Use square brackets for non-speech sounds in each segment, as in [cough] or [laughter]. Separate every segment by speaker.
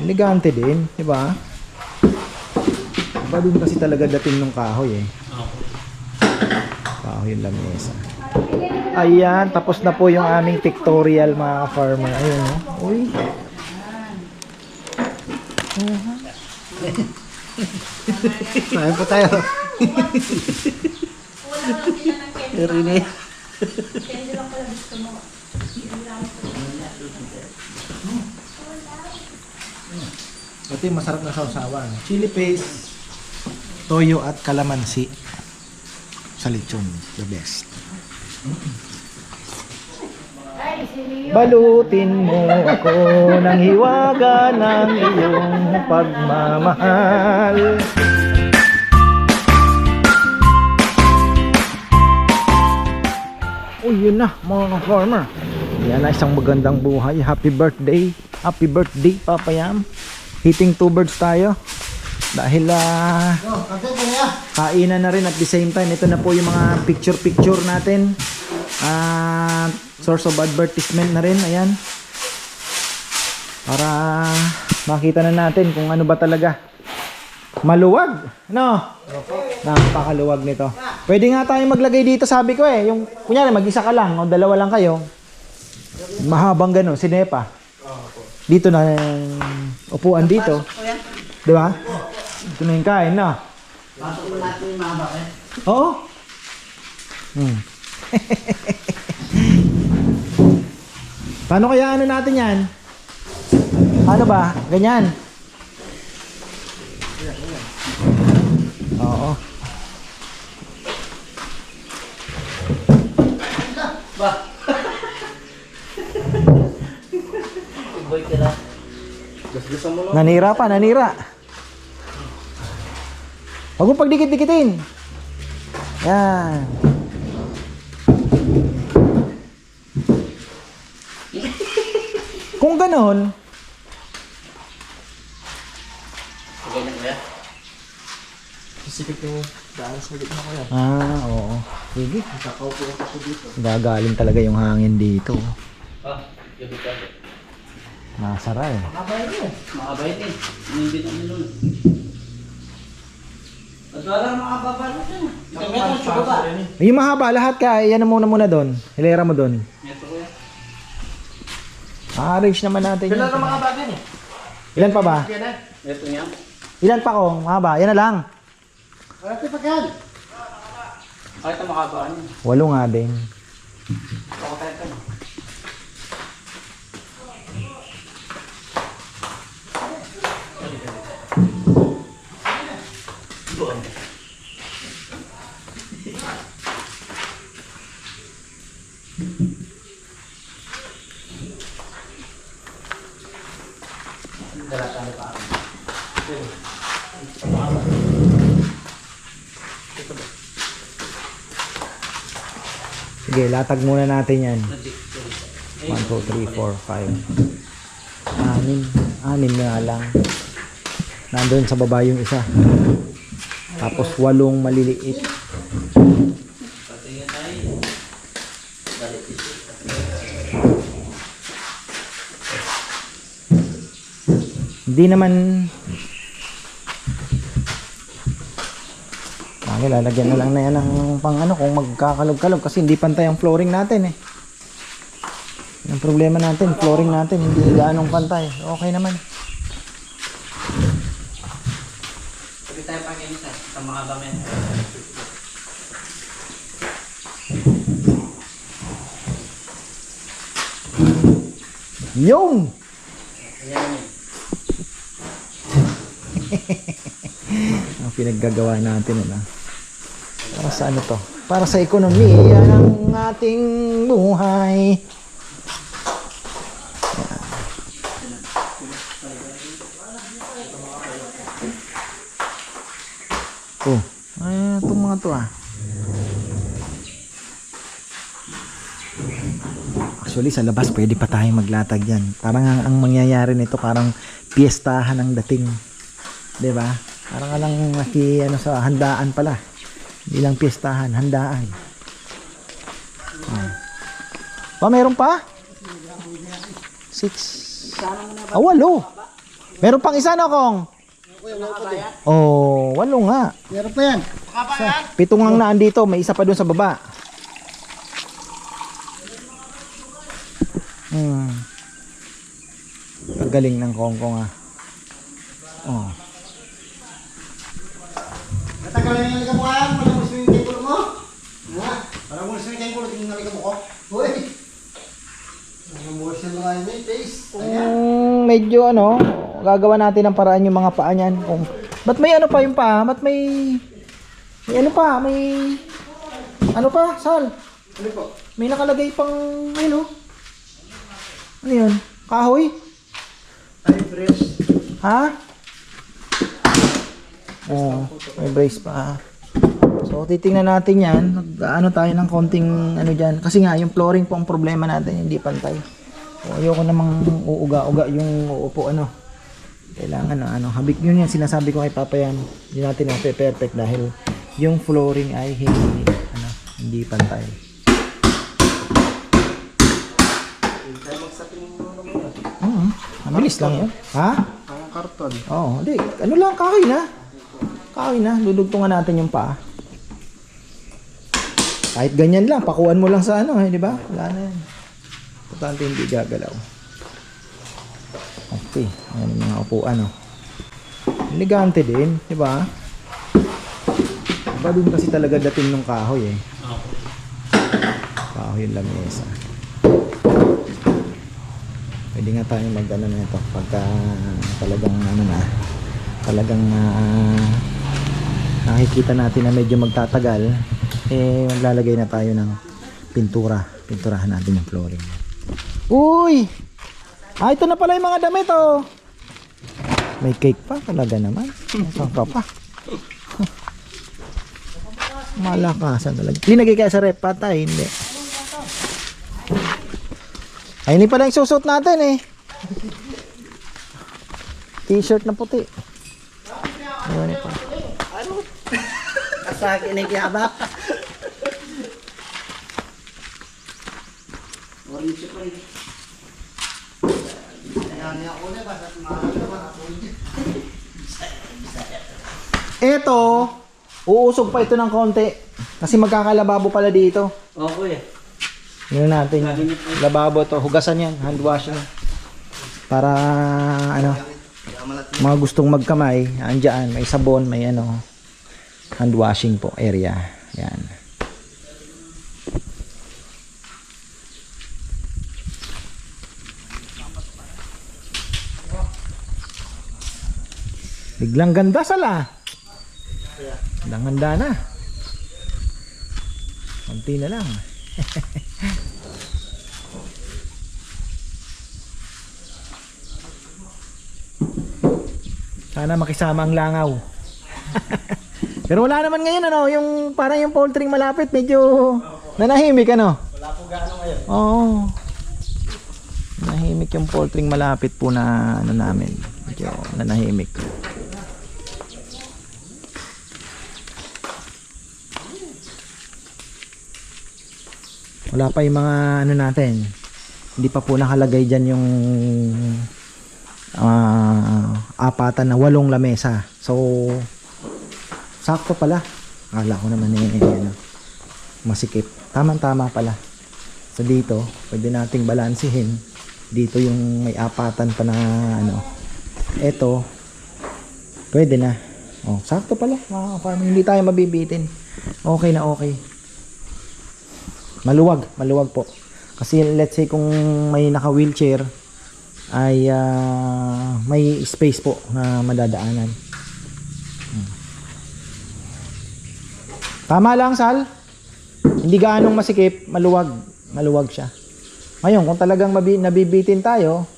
Speaker 1: Elegante din, di ba? Iba din kasi talaga dating ng kahoy eh. Kahoy yung lamesa. Ayan, tapos na po yung aming pictorial mga farmer. Ayun, oh. Uy. [laughs] Saan po tayo? [laughs] Rene. [laughs] Ito yung masarap na sausawan. Chili paste, toyo at kalamansi. Sa lechon, the best. Balutin mo ako ng hiwaga ng iyong pagmamahal. Oh, yun na, mga farmer. Yan na isang magandang buhay. Happy birthday. Happy birthday, Papa Yam. Hitting two birds tayo. Dahil ah, kainan na rin at the same time. Ito na po yung mga picture-picture natin. Ah, source of advertisement na rin. Ayan. Para makita na natin kung ano ba talaga. Maluwag. No? Napakaluwag nito. Pwede nga tayo maglagay dito, sabi ko eh. Yung, kunyari, mag-isa ka lang o dalawa lang kayo. Mahabang gano'n, sinepa. Dito na yung upuan dito. Di ba? Ito na yung kain na.
Speaker 2: Eh.
Speaker 1: Oo. Hmm. [laughs] Paano kaya ano natin yan? Ano ba? Ganyan. Oo.
Speaker 2: Ba? Boy ka lang. Gasgasan mo lang.
Speaker 1: Nanira pa, nanira. Huwag mo pagdikit-dikitin. Yan. Kung ganon,
Speaker 2: Sige na kuya.
Speaker 3: Specific yung daan sa gitna ko yan.
Speaker 1: ah, oo. Sige.
Speaker 3: Kakaupo ako dito.
Speaker 1: Gagaling talaga yung hangin dito.
Speaker 2: Ah, gabi ka.
Speaker 1: Nasara eh.
Speaker 2: Makabay din. Makabay din. Hindi namin nun. At wala na siya. Kami ito, sugo ba?
Speaker 1: Yung mahaba, lahat ka, yan muna muna doon. Hilera mo doon.
Speaker 2: Ito kuya.
Speaker 1: A-arrange naman natin yan.
Speaker 3: na mga bagay eh?
Speaker 1: Ilan pa ba?
Speaker 3: Yan.
Speaker 2: Ito niya.
Speaker 1: Ilan pa kong mahaba? Yan na lang.
Speaker 3: Wala tayo pagkan.
Speaker 2: Kahit na makabaan niya.
Speaker 1: Walo nga din.
Speaker 2: Ako tayo
Speaker 1: Sige, latag muna natin yan. 1, 2, 3, 4, 5. Anim. Anim na lang. Nandun sa baba yung isa. Tapos walong maliliit. Hindi naman... Bakit lalagyan na lang na yan ng pang ano kung magkakalog-kalog kasi hindi pantay ang flooring natin eh. Yung problema natin, flooring natin hindi gaanong pantay. Okay naman.
Speaker 2: Sabi tayo pang inisa. Sa mga bamen.
Speaker 1: Yung! [laughs] Ang pinaggagawa natin ano. Para sa ano to? Para sa ekonomiya ng ating buhay. Yan. Oh, ay, itong mga to ah. Actually, sa labas pwede pa tayong maglatag yan. Parang ang, ang mangyayari nito, parang piyestahan ang dating. ba? Parang ka lang naki ano sa handaan pala. Hindi lang piyestahan, handaan. Oh. Pa, meron pa? Six. Ah, walo. Meron pang isa no, Kong? Oh, walo nga.
Speaker 3: Meron pa yan.
Speaker 1: Pitong ang naan dito, may isa pa doon sa baba. Hmm. Ang galing ng Kong Kong ah. Oh.
Speaker 3: Natagal na yung nalika mo yan. Para mo swimming tank mo. Ha? Para mo swimming tank mo. Tingnan nalika mo ko. Uy. Na mga yun eh. Taste.
Speaker 1: Kung medyo ano, gagawa natin ng paraan yung mga paa niyan. Kung, ba't may ano pa yung paa? Ba't may, may ano pa? May, ano pa? Sal?
Speaker 3: Ano po?
Speaker 1: May nakalagay pang, ano? Ano yun? Kahoy?
Speaker 3: Ay, fresh.
Speaker 1: Ha? Oo, may brace pa. So, titingnan natin yan. Mag-ano tayo ng konting ano dyan. Kasi nga, yung flooring po ang problema natin, hindi pantay. So, ayoko namang uuga-uga yung uupo ano. Kailangan na ano, habik yun yan sinasabi ko kay Papa yan. Hindi natin na perfect dahil yung flooring ay hindi, ano, hindi pantay. Oo, mabilis lang yun. Ha?
Speaker 3: Ang karton.
Speaker 1: Oo, hindi. Ano lang, kahoy na. Kahoy na. Dudugtungan natin yung paa. Kahit ganyan lang, pakuan mo lang sa ano, eh, di ba? Wala na yan. Importante hindi gagalaw. Okay, ayan yung mga upuan, oh. Elegante din, di ba? Iba din kasi talaga dating ng kahoy, eh. Kahoy yung lamesa. Pwede nga tayo mag ano na ito pagka talagang ano na talagang ah, nakikita natin na medyo magtatagal eh maglalagay na tayo ng pintura pinturahan natin yung flooring uy! Ah ito na pala yung mga damit oh. May cake pa talaga naman. Saan ka pa. [laughs] Malakasan talaga. Linagay kaya sa rep patay hindi. Ay, hindi pala yung susot natin eh. T-shirt na puti. Ano pa?
Speaker 2: Kasaki na kiyaba.
Speaker 1: Ito, uusog pa ito ng konti. Kasi magkakalababo pala dito.
Speaker 2: Kuya.
Speaker 1: Yun natin. Lababo to. Hugasan yan. Hand washing. Para ano, mga gustong magkamay, andyan, may sabon, may ano, hand washing po area. Yan. Biglang ganda sala. Biglang ganda na. Konti na lang. [laughs] Sana makisama ang langaw. [laughs] Pero wala naman ngayon ano, yung parang yung poultry malapit medyo nanahimik ano. Wala po gaano ngayon. Oo. Nanahimik yung poultry malapit po na ano namin. Medyo nanahimik. Wala pa yung mga ano natin. Hindi pa po nakalagay dyan yung ah, apatan na walong lamesa. So, sakto pala. Akala ko naman eh, ano, masikip. Tama-tama pala. So dito, pwede nating balansihin. Dito yung may apatan pa na ano. Ito, pwede na. Oh, sakto pala. Mga farming. Hindi tayo mabibitin. Okay na okay. Maluwag, maluwag po. Kasi let's say kung may naka-wheelchair ay ah, may space po na madadaanan. Hmm. Tama lang, Sal. Hindi gaanong masikip, maluwag. Maluwag siya. Ngayon, kung talagang mabi, nabibitin tayo,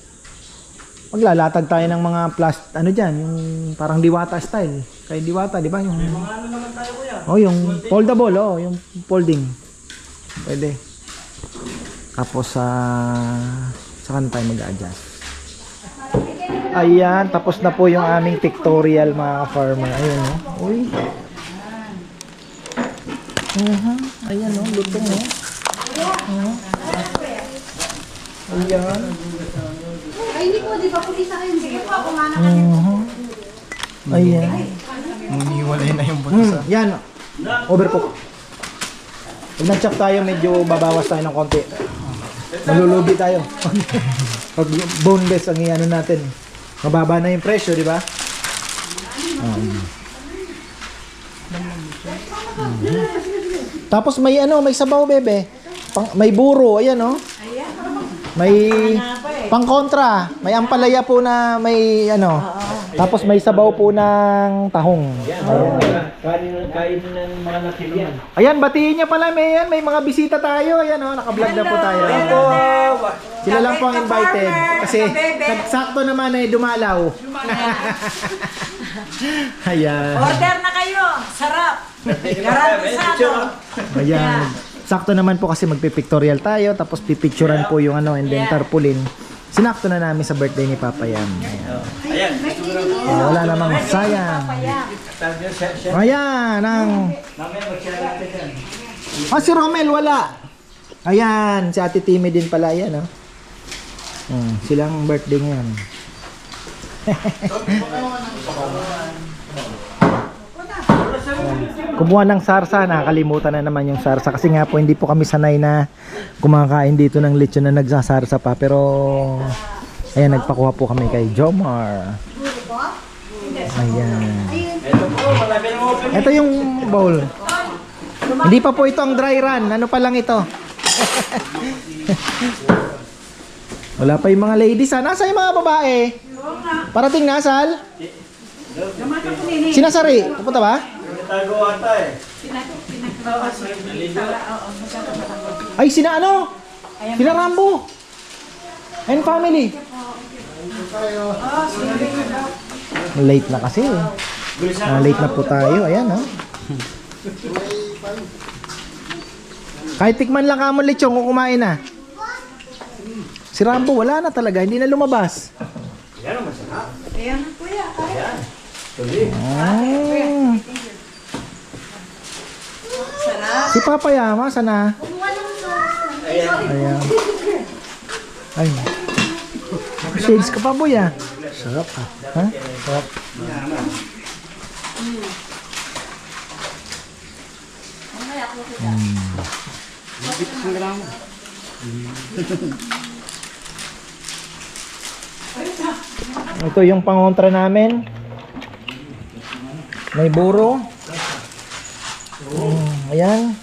Speaker 1: maglalatag tayo ng mga plast, ano dyan, yung parang diwata style. Kay diwata, di ba? Yung,
Speaker 2: Ano naman tayo, kuya?
Speaker 1: Oh, yung foldable, oh, yung folding. Pwede. Tapos sa sa kan tayo mag-adjust. Ayan, tapos na po yung aming pictorial mga farmer. Ayun, oh. Uy. Aha, ayan, oh, lutong, oh. Aha. Ayan.
Speaker 4: Ay, hindi po, di ba puti sa akin? Sige po, kumana ka.
Speaker 1: Mhm. Ayan.
Speaker 3: Umiwalay na yung
Speaker 1: Hmm, yan. Overcook. Pag nag-chop tayo, medyo babawas tayo ng konti. Malulugi tayo. [laughs] Pag boneless ang iano natin. Mababa na yung presyo, di ba? Um. Mhm. Tapos may ano, may sabaw, bebe. Pang, may buro, ayan oh. May pangkontra, may ampalaya po na may ano. Tapos may sabaw po ng tahong. Ayan.
Speaker 2: Kain, kain ng mga nakilian.
Speaker 1: Ayan, batiin niya pala may yan, may mga bisita tayo. Ayan oh, naka-vlog na po tayo. Sila lang po ang invited kasi nagsakto naman ay dumalaw. [laughs] Ayan.
Speaker 5: Order na kayo. Sarap. Garantisado.
Speaker 1: Ayan. Sakto naman po kasi magpipictorial tayo tapos pipicturan po yung ano and then tarpaulin. Sinakto na namin sa birthday ni Papa yan. Ayan. Oh, wala namang sayang. Ayan, ang... Ah, si Romel, wala. Ayan, si Ate Timmy din pala yan, oh. Hmm, silang birthday ngayon. [laughs] Kumuha ng sarsa, nakakalimutan na naman yung sarsa kasi nga po hindi po kami sanay na kumakain dito ng lechon na nagsasarsa pa pero ayan nagpakuha po kami kay Jomar. Ayan. Ito yung bowl. Hindi pa po ito ang dry run. Ano pa lang ito? [laughs] Wala pa yung mga ladies ha. Nasa yung mga babae? Parating na, Sal? Sinasari. Pupunta ba? Ay, sina ano? Sina Rambo. And family. Late na kasi. eh. Ah, late na po tayo. Ayan, ha? Kahit tikman lang ka mo lechong kung kumain na. Si Rambo, wala na talaga. Hindi na lumabas.
Speaker 5: Ayan, kuya.
Speaker 1: Ah. Si Papa Yama, sana? Ayan. Ay. Shades ka pa, boy, ah. Sarap, ah. Ha? Sarap. Ito yung pangontra namin. May buro. Mm, ayan.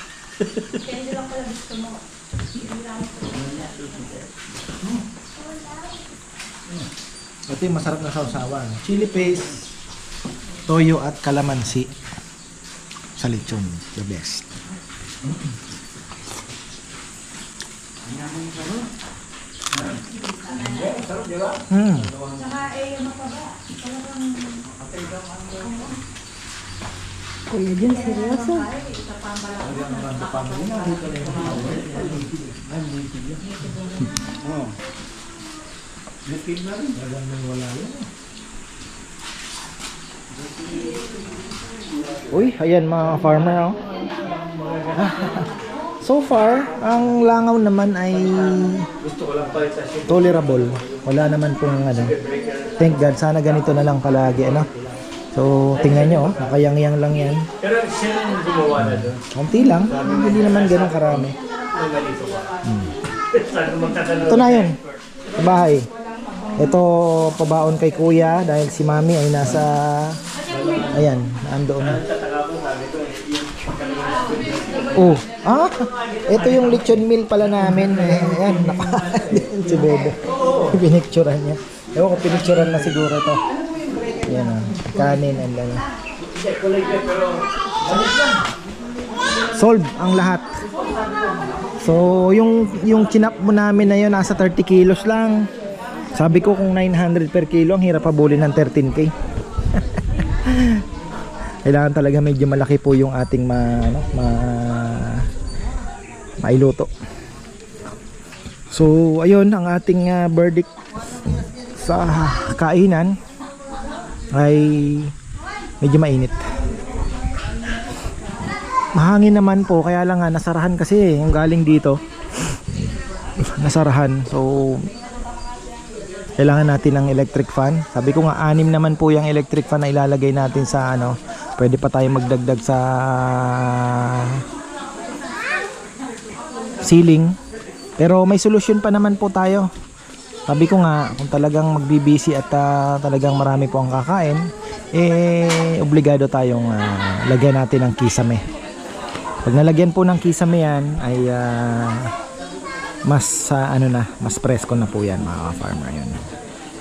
Speaker 1: Pero [laughs] ini. Ito yung masarap na sausawan. Chili paste, toyo at kalamansi sa lechon. The best. Mm.
Speaker 4: Kuya Jun, seryoso?
Speaker 1: Uy, ayan mga farmer oh. [laughs] so far, ang langaw naman ay tolerable. Wala naman pong ano. Thank God, sana ganito na lang palagi ano. So, tingnan nyo, oh, nakayang-yang lang yan.
Speaker 2: Pero sila yung gumawa na doon.
Speaker 1: Konti lang, hindi naman ganun karami. [laughs]
Speaker 2: Magtatanong.
Speaker 1: Ito na yun, sa bahay. Ito, pabaon kay kuya dahil si mami ay nasa, ayan, nandoon. Oh, ah, ito yung lechon meal pala namin. Eh, ayan, naka, [laughs] si Bebe. Pinicturan niya. Ewan ko, pinicturan na siguro to. Ayan ah, kanin and ano. Solve ang lahat. So, yung yung chinap mo namin na yun nasa 30 kilos lang. Sabi ko kung 900 per kilo, ang hirap habulin ng 13k. [laughs] Kailangan talaga medyo malaki po yung ating ma, ano, ma, mailuto. So, ayun ang ating ah, verdict sa kainan ay medyo mainit. Mahangin naman po, kaya lang nga nasarahan kasi eh, yung galing dito. [laughs] Nasarahan. So, kailangan natin ng electric fan. Sabi ko nga anim naman po yung electric fan na ilalagay natin sa ano. Pwede pa tayo magdagdag sa ceiling. Pero may solusyon pa naman po tayo. Sabi ko nga kung talagang magbibisi at ah, talagang marami po ang kakain, eh obligado tayong ah, lagyan natin ng kisame. Pag nalagyan po ng kisame yan ay ah, mas ah, ano na, mas presko na po yan mga farmer yun.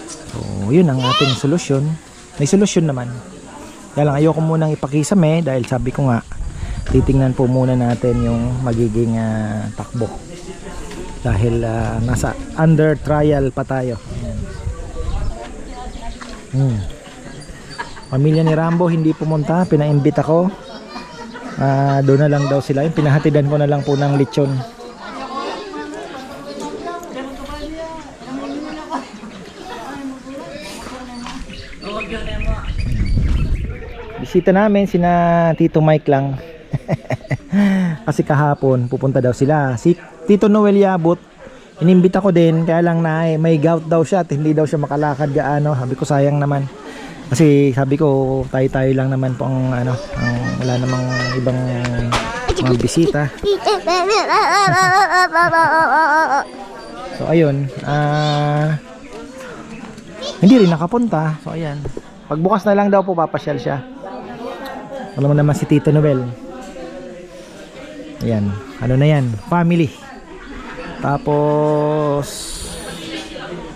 Speaker 1: So, yun ang ating solusyon. May solusyon naman. Kaya lang ayoko munang ipakisame dahil sabi ko nga titingnan po muna natin yung magiging ah, takbo. Dahil ah, nasa under trial pa tayo. Hmm. Pamilya ni Rambo hindi pumunta, pinaimbit ako. Ah, doon na lang daw sila. Yung pinahatidan ko na lang po ng lechon. Bisita namin sina Tito Mike lang. [laughs] Kasi kahapon pupunta daw sila. Si Tito Noel Yabot, inimbita ko din kaya lang na eh, may gout daw siya at hindi daw siya makalakad gaano. Sabi ko sayang naman. Kasi sabi ko tayo-tayo lang naman po ang ano, ang, wala namang ibang mga bisita. [laughs] So ayun, ah hindi rin nakapunta. So ayan. Pagbukas na lang daw po papasyal siya. Alam mo naman si Tito Noel. Ayan. Ano na yan? Family. Tapos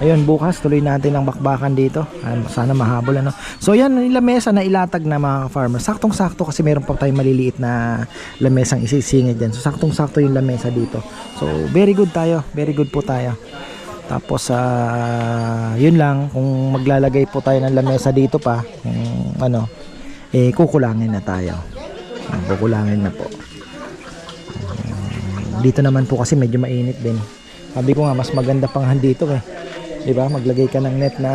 Speaker 1: ayun bukas tuloy natin ang bakbakan dito. Sana mahabol ano. So yan yung lamesa na ilatag na mga farmer. Saktong sakto kasi meron pa tayong maliliit na lamesang isisingit dyan. So saktong sakto yung lamesa dito. So very good tayo. Very good po tayo. Tapos ah yun lang kung maglalagay po tayo ng lamesa dito pa, kung ano, eh kukulangin na tayo. Kukulangin na po. Dito naman po kasi medyo mainit din. Sabi ko nga mas maganda pang dito eh. 'Di ba? Maglagay ka ng net na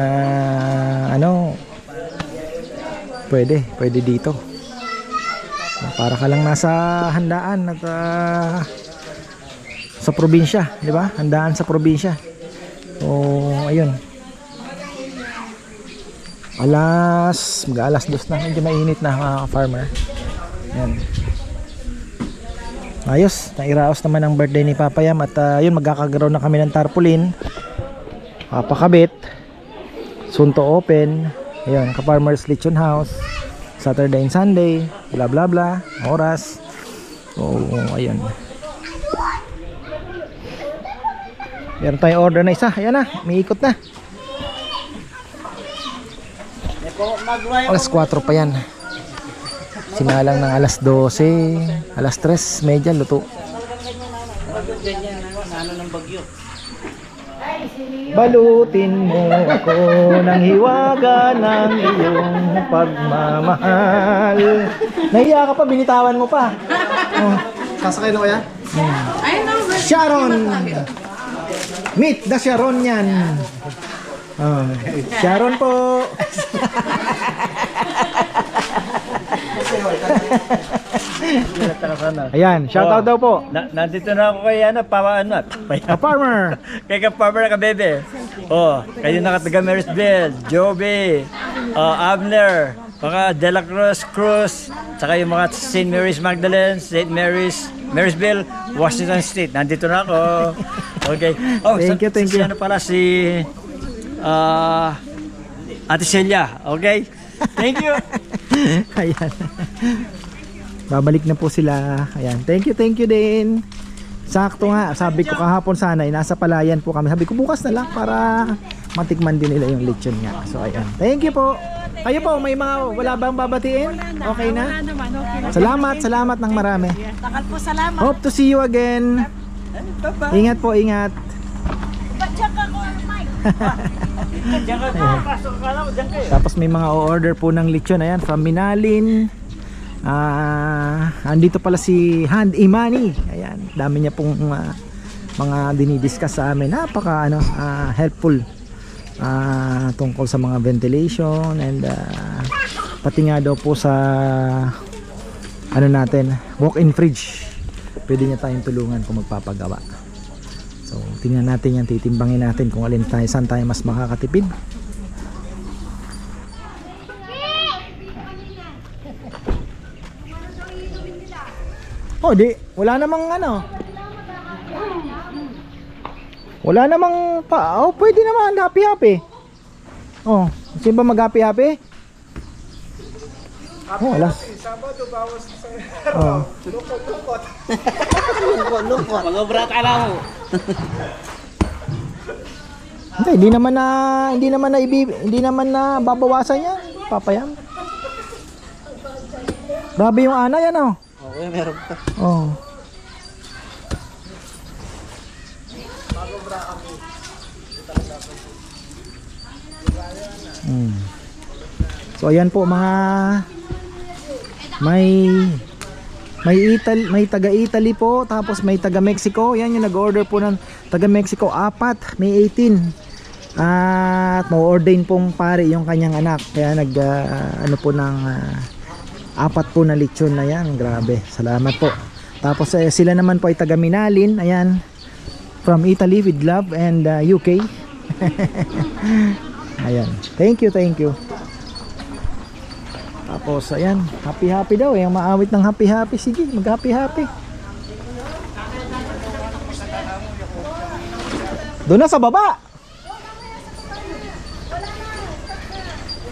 Speaker 1: ano pwede, pwede dito. Para ka lang nasa handaan at ah, sa probinsya, 'di ba? Handaan sa probinsya. So, ayun. Alas, mag-alas dos na. Medyo mainit na mga farmer. Yan. Ayos, nairaos naman ang birthday ni Papa Yam at ah, yun, magkakagaroon na kami ng tarpaulin. Papakabit. Soon to open. Ayun, ka-farmers lechon house. Saturday and Sunday. Bla bla bla. Oras. So, ayun. Meron tayong order na isa. Ayan na, may ikot na. Alas 4 pa yan. Sinalang ng alas 12, alas 3, medya luto. Balutin mo ako ng hiwaga ng iyong pagmamahal. Nahiya ka pa, binitawan mo pa. Oh,
Speaker 3: Sasakay na kaya?
Speaker 1: Sharon! Meet the Sharon yan. Oh, Sharon po. [laughs] Ayan, shout out daw po.
Speaker 2: Na, nandito na ako kay ano, Papa ano,
Speaker 1: A farmer. [laughs]
Speaker 2: kay Kaparmer na kabebe. Oh, kayo nakataga Marysville, Joby, uh, Abner, mga De La Cruz, Cruz, saka yung mga St. Mary's Magdalene, St. Mary's, Marysville, Washington State. Nandito na ako. Okay. Oh,
Speaker 1: Thank you, thank
Speaker 2: si
Speaker 1: you.
Speaker 2: ano pala si ah Ate Celia. Okay? Thank you.
Speaker 1: Ayan. Babalik na po sila. Ayan. Thank you, thank you din. Sakto nga. Sabi ko kahapon sana, eh, nasa palayan po kami. Sabi ko bukas na lang para matikman din nila yung lechon nga. So, ayan. Thank you po. Kayo po, may mga wala bang babatiin? Okay na. Salamat, salamat ng marami.
Speaker 5: Takal po salamat.
Speaker 1: Hope to see you again. Ingat po, ingat.
Speaker 5: Ba't siya ka ko, Mike? [laughs]
Speaker 2: Kayo.
Speaker 1: Tapos may mga order po ng lechon. Ayan, from Minalin. Ah, andito pala si Hand Imani. Ayan, dami niya pong ah, mga dinidiscuss sa amin. Napaka ano, ah, helpful ah, tungkol sa mga ventilation and ah, pati nga daw po sa ano natin, walk-in fridge. Pwede niya tayong tulungan kung magpapagawa. So, tingnan natin yan, titimbangin natin kung alin tayo, saan tayo mas makakatipid. Oh, di. Wala namang ano. Wala namang pa. Oh, pwede naman. Happy happy. Oh, sino ba mag happy happy? Oh, alas. Sabado bawas sa. [laughs] Oh.
Speaker 3: Mag-obra ka lang mo.
Speaker 1: Hindi, hindi naman na hindi naman na ibi, hindi naman na babawasan yan. Papayam. Grabe yung ana yan oh.
Speaker 3: Okay, meron pa.
Speaker 1: Oh. Hmm. So ayan po mga may may Italy, may taga Italy po, tapos may taga Mexico. Yan yung nag-order po ng taga Mexico, apat, may 18. At ma-ordain pong pare yung kanyang anak. Kaya nag ah, ano po ng ah, apat po na lechon na yan. Grabe. Salamat po. Tapos eh, sila naman po ay taga Minalin. Ayan. From Italy with love and uh, UK. [laughs] ayan. Thank you, thank you. Tapos ayan, happy happy daw eh. Maawit ng happy happy. Sige, mag happy happy. Doon na sa baba.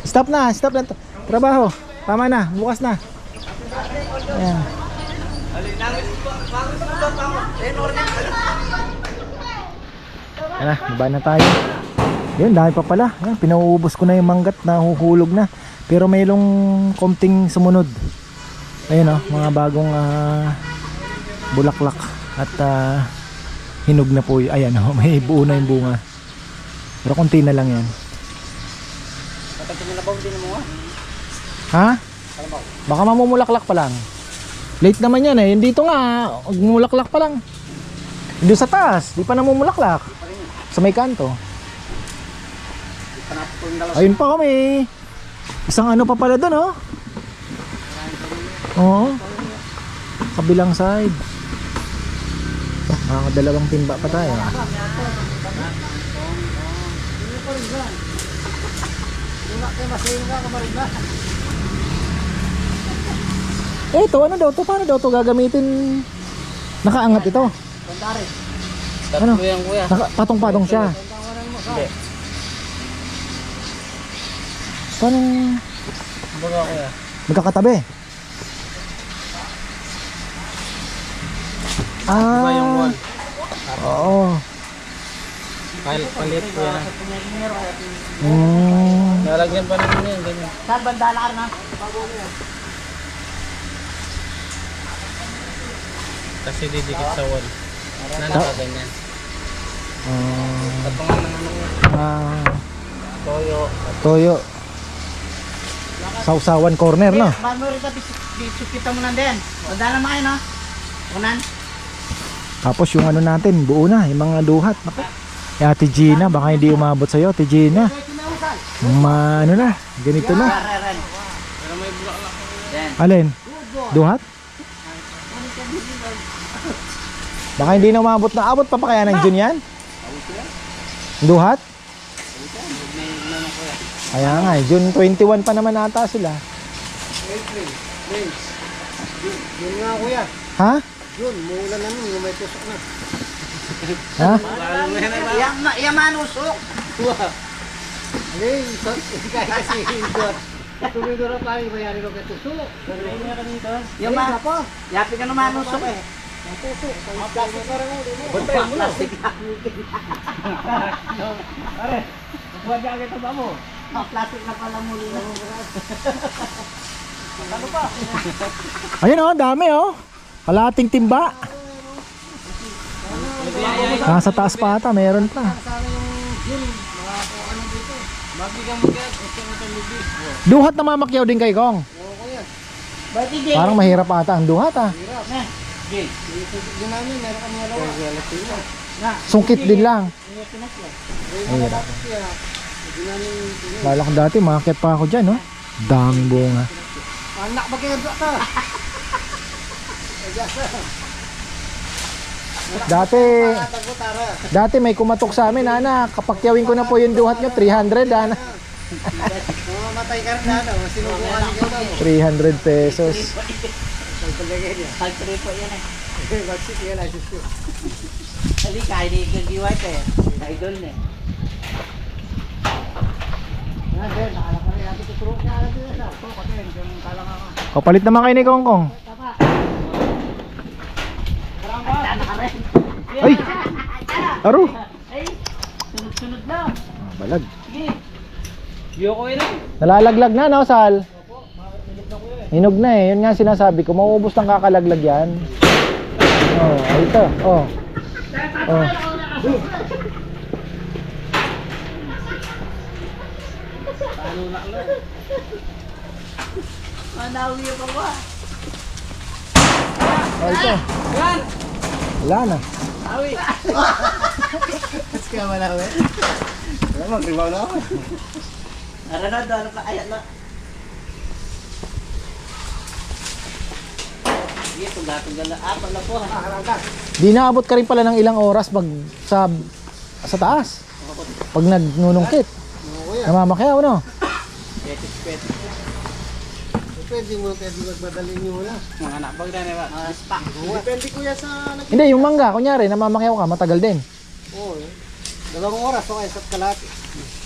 Speaker 1: Stop na, stop na. Trabaho. Tama na, bukas na. Ayan. Ayan na, baba na tayo. Yun, dahil pa pala. Ayan, pinauubos ko na yung manggat na huhulog na. Pero mayroong konting sumunod. Ayun oh, mga bagong ah, bulaklak at ah, hinog na po. Ayan oh, may buo na yung bunga. Pero konti na lang yan. Ha? Baka mamumulaklak pa lang. Late naman yan eh. Dito nga, mumulaklak pa lang. Doon sa taas, di pa namumulaklak. Sa may kanto. Ayun pa kami. Isang ano pa pala doon, oh. Oo. Kabilang side. Oh, makakadalawang timba pa tayo. Eh, ito, ano daw to? Paano daw to gagamitin? Nakaangat ito. Ano?
Speaker 3: Kuya.
Speaker 1: Naka, patong-patong siya. Paano?
Speaker 3: Baga, kuya.
Speaker 1: Magkakatabi. Ah.
Speaker 3: Iba yung wall.
Speaker 1: Oo.
Speaker 3: Pal palit, kuya.
Speaker 1: Mm.
Speaker 3: Lalagyan pa namin yan, ganyan.
Speaker 5: Saan banda na na?
Speaker 3: Kasi didikit sa wall. Na nakaganyan.
Speaker 1: Ah.
Speaker 3: Tapangan ng ano,
Speaker 1: Ah.
Speaker 3: toyo.
Speaker 1: Toyo. Sausawan corner, no?
Speaker 5: Bago rin ka bisupita mo nan din. Banda na makain no?
Speaker 1: Tapos yung ano natin, buo na, yung mga duhat. Naku. Eh, Ate Gina, baka hindi umabot sa'yo, Ate Gina. Ma, ano na, ganito na. Alin? Duhat? Baka hindi na umabot na. Abot pa pa kaya ng June yan? Duhat? Kaya nga eh, June 21 pa naman ata sila.
Speaker 3: Yun nga, kuya.
Speaker 1: Ha?
Speaker 3: Yun, muulan na nun, yung may tusok na.
Speaker 1: Ha?
Speaker 5: Yang ma yang manusok.
Speaker 3: Alay, kaya kasi hindot. Tuloy na tayo, bayari ko kay tusok.
Speaker 5: Yang ma. Yapi ka na manusok eh.
Speaker 3: Plastic na rin mo, di mo.
Speaker 5: Plastic. [laughs] [laughs]
Speaker 2: Buwan ka agad ba mo?
Speaker 5: Plastic na pala muli na.
Speaker 1: Ayun oh, dami oh. Kalating timba. Nasa taas pa ata, meron pa.
Speaker 3: Ano.
Speaker 1: Duhat na mamakyaw din kay Kong. Parang mahirap ata ang duhat ah. Sungkit din lang. Mahirap. Lala ko dati, makakit pa ako dyan, no? Daming bunga.
Speaker 3: Anak ba kayo ka?
Speaker 1: Dati, dati may kumatok sa amin, ana, kapakyawin ko na po yung duhat nyo, 300, ana.
Speaker 3: Mamamatay ka na, ano? Sinubukan daw.
Speaker 1: 300 pesos.
Speaker 5: Pag-trip po yan eh.
Speaker 3: Bagsik yan, ay susu.
Speaker 5: Halika, hindi ka eh. Idol na eh.
Speaker 3: Ah, Ben, nakalaka rin natin tuturo ka na din. Ako, pati, yung kalang ako.
Speaker 1: Kapalit naman kayo ni Kong Kong. Ay! Aro!
Speaker 5: Ay, sunod-sunod na.
Speaker 1: Balag.
Speaker 5: Sige. Yoko yun eh.
Speaker 1: Nalalaglag na, no, Sal? Hinog na eh. Yun nga sinasabi ko. Mauubos ng kakalaglag yan. Oh, ito. Oh. Oh.
Speaker 5: Manawi yung bawa.
Speaker 1: Oh, ito.
Speaker 5: Yan!
Speaker 1: Wala na.
Speaker 5: Awi!
Speaker 3: Mas kaya malawi. Wala, magribaw na ako.
Speaker 5: Narana, doon pa ayat na. Sige, tugatong na. Ah, pala po. ha?
Speaker 1: Di naabot ka rin pala ng ilang oras mag sa sa taas. Pag nagnunungkit. Namamakyaw, no?
Speaker 5: Petis-petis.
Speaker 3: Pwede mo, pwede magmadali niyo na.
Speaker 5: Mga anak, bag na naman. Mga spa.
Speaker 3: Depende kuya sa.
Speaker 1: Hindi, yung mangga, kunyari, namamakyaw ka, matagal din.
Speaker 3: Oo, eh. Dalawang oras, okay, sa kalati.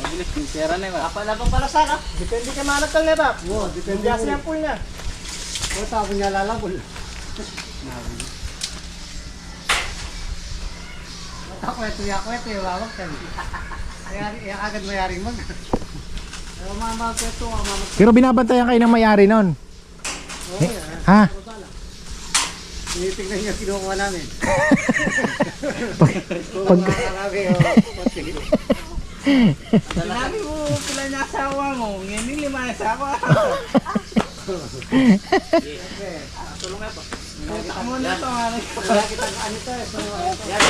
Speaker 5: Mabilis, yung pera na yun. Apa na bang palasan, ah?
Speaker 3: Depende kay manakal na ba? Oo, depende mo. Kasi ang pool niya. O, tapos niya lalabol. Ako ito, ako ito, wawag ka. Kaya agad mayaring mag. Pero
Speaker 1: Pero binabantayan kayo ng may-ari nun.
Speaker 3: Okay,
Speaker 1: Ha?
Speaker 3: Tinitignan niya kinukuha namin. [laughs]
Speaker 1: Pag, pag.
Speaker 5: Sinabi mo, pila niya asawa mo. Ngayon yung lima yung asawa. Tulong nga po. Utang mo na ito.
Speaker 3: Kaya kita ano to, eh. So,
Speaker 5: Yan.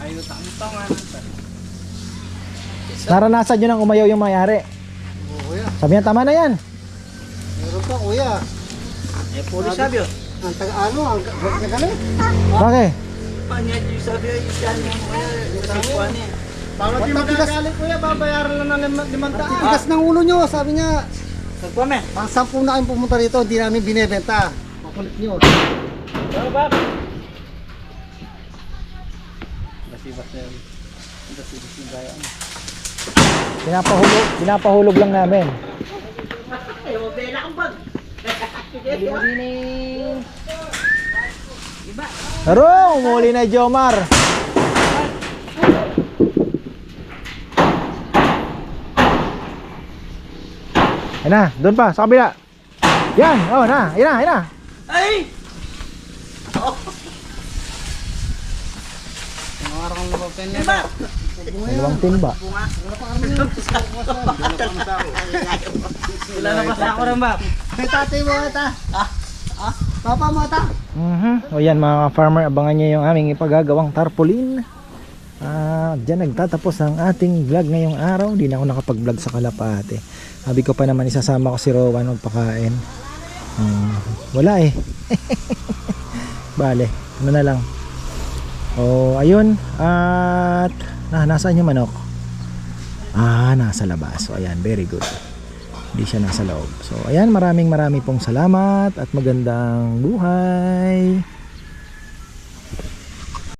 Speaker 5: Ay, utang mo ito nga.
Speaker 1: Naranasan nyo nang umayaw yung may-ari.
Speaker 3: Oo, kuya.
Speaker 1: Sabi niya, tama na yan.
Speaker 3: Meron pa, kuya.
Speaker 5: Eh, pulis sabi oh.
Speaker 3: Ang taga ano, ang gagaling.
Speaker 1: Bakit?
Speaker 5: Panya, yung sabi yung dyan yung kuya. Kasi kuwan niya.
Speaker 3: Bawat di magagalit, kuya, babayaran lang ng lim- limandaan. Tigas ng ulo nyo, sabi niya.
Speaker 5: Nagkuwan me.
Speaker 3: Pang sampu na kayong pumunta dito, hindi namin binebenta. Makulit nyo.
Speaker 5: Ano ba? Basibas na yun. Basibas yung gaya.
Speaker 1: Pinapahulog, pinapahulog lang namin.
Speaker 5: Kang bag.
Speaker 1: Pero, umuli na Jomar. Ayun na, doon pa, sa kabila. Yan, oh na, ayun na, ayun na.
Speaker 5: Ay!
Speaker 3: Mga kang napapen
Speaker 5: Di ba?
Speaker 1: Dalawang timba.
Speaker 5: Wala na basta ako rin ba?
Speaker 3: May tatay mo ata. Ah? Papa mo ata.
Speaker 1: Mhm. O yan mga farmer, abangan nyo yung aming ipagagawang tarpaulin. Ah, diyan nagtatapos ang ating vlog ngayong araw. Di na ako nakapag-vlog sa Kalapate. Sabi ko pa naman isasama ko si Rowan magpakain. Hmm, wala eh. [laughs] Bale, ano na lang. Oh, ayun. At na nasaan yung manok? Ah, nasa labas. So ayan, very good. Hindi siya nasa loob. So ayan, maraming maraming pong salamat at magandang buhay.